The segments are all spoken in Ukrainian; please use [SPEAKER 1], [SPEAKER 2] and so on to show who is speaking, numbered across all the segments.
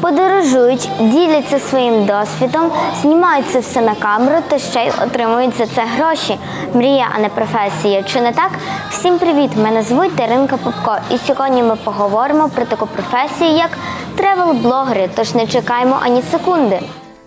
[SPEAKER 1] подорожують, діляться своїм досвідом, знімають це все на камеру та ще й отримують за це гроші. Мрія, а не професія. Чи не так? Всім привіт! Мене звуть Даринка Попко, і сьогодні ми поговоримо про таку професію, як тревел-блогери. Тож не чекаємо ані секунди.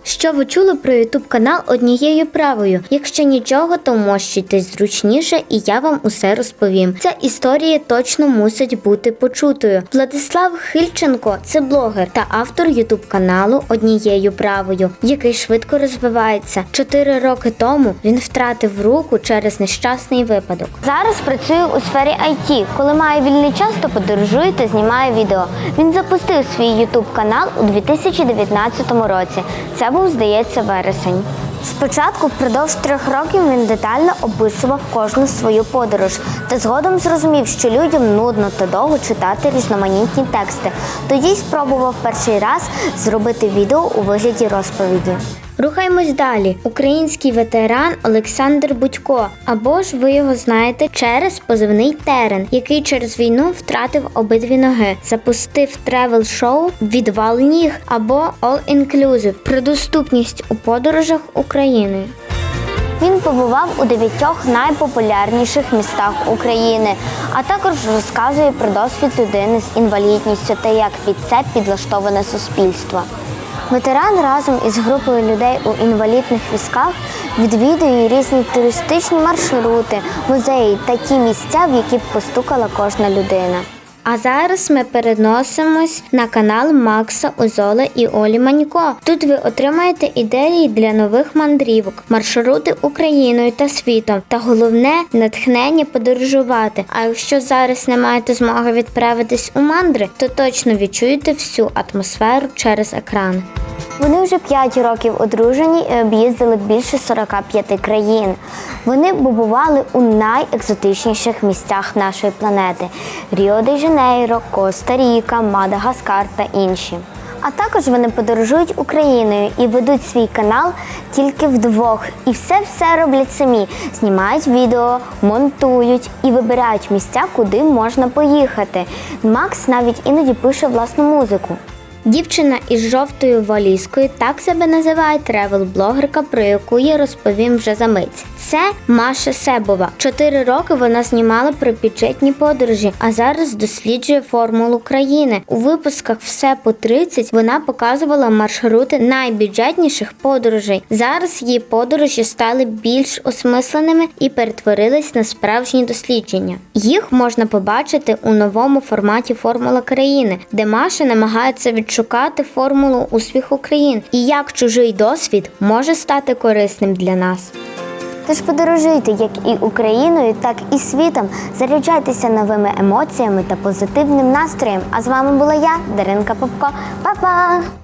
[SPEAKER 1] Що ви чули про Ютуб канал однією правою? Якщо нічого, то вмощуйтесь зручніше, і я вам усе розповім. Ця історія точно мусить бути почутою. Владислав Хильченко це блогер та автор Ютуб каналу однією правою, який швидко розвивається. Чотири роки тому він втратив руку через нещасний випадок. Зараз працює у сфері IT. Коли має вільний час, то подорожує та знімає відео. Він запустив свій Ютуб канал у 2019 році. Це був, здається, вересень. Спочатку впродовж трьох років він детально описував кожну свою подорож та згодом зрозумів, що людям нудно та довго читати різноманітні тексти. Тоді спробував перший раз зробити відео у вигляді розповіді. Рухаємось далі. Український ветеран Олександр Будько, або ж ви його знаєте через позивний терен, який через війну втратив обидві ноги, запустив тревел-шоу Відвал ніг або All Inclusive про доступність у подорожах Україною. Він побував у дев'ятьох найпопулярніших містах України, а також розказує про досвід людини з інвалідністю та як під це підлаштоване суспільство. Ветеран разом із групою людей у інвалідних візках відвідує різні туристичні маршрути, музеї та ті місця, в які б постукала кожна людина. А зараз ми переносимось на канал Макса Озола і Олі Манько. Тут ви отримаєте ідеї для нових мандрівок, маршрути Україною та світом, та головне натхнення подорожувати. А якщо зараз не маєте змоги відправитись у мандри, то точно відчуєте всю атмосферу через екран. Вони вже 5 років одружені і об'їздили більше 45 країн. Вони побували у найекзотичніших місцях нашої планети: Ріо де Жанейро, Коста-Ріка, Мадагаскар та інші. А також вони подорожують Україною і ведуть свій канал тільки вдвох. І все-все роблять самі. Знімають відео, монтують і вибирають місця, куди можна поїхати. Макс навіть іноді пише власну музику. Дівчина із жовтою валізкою так себе називає тревел-блогерка, про яку я розповім вже за мить. Це Маша Себова. Чотири роки вона знімала про бюджетні подорожі, а зараз досліджує формулу країни. У випусках все по 30 вона показувала маршрути найбюджетніших подорожей. Зараз її подорожі стали більш осмисленими і перетворились на справжні дослідження. Їх можна побачити у новому форматі Формула країни, де Маша намагається відшукати формулу успіху країн і як чужий досвід може стати корисним для нас. Тож подорожуйте як і Україною, так і світом. Заряджайтеся новими емоціями та позитивним настроєм. А з вами була я, Даринка Попко. Па-па!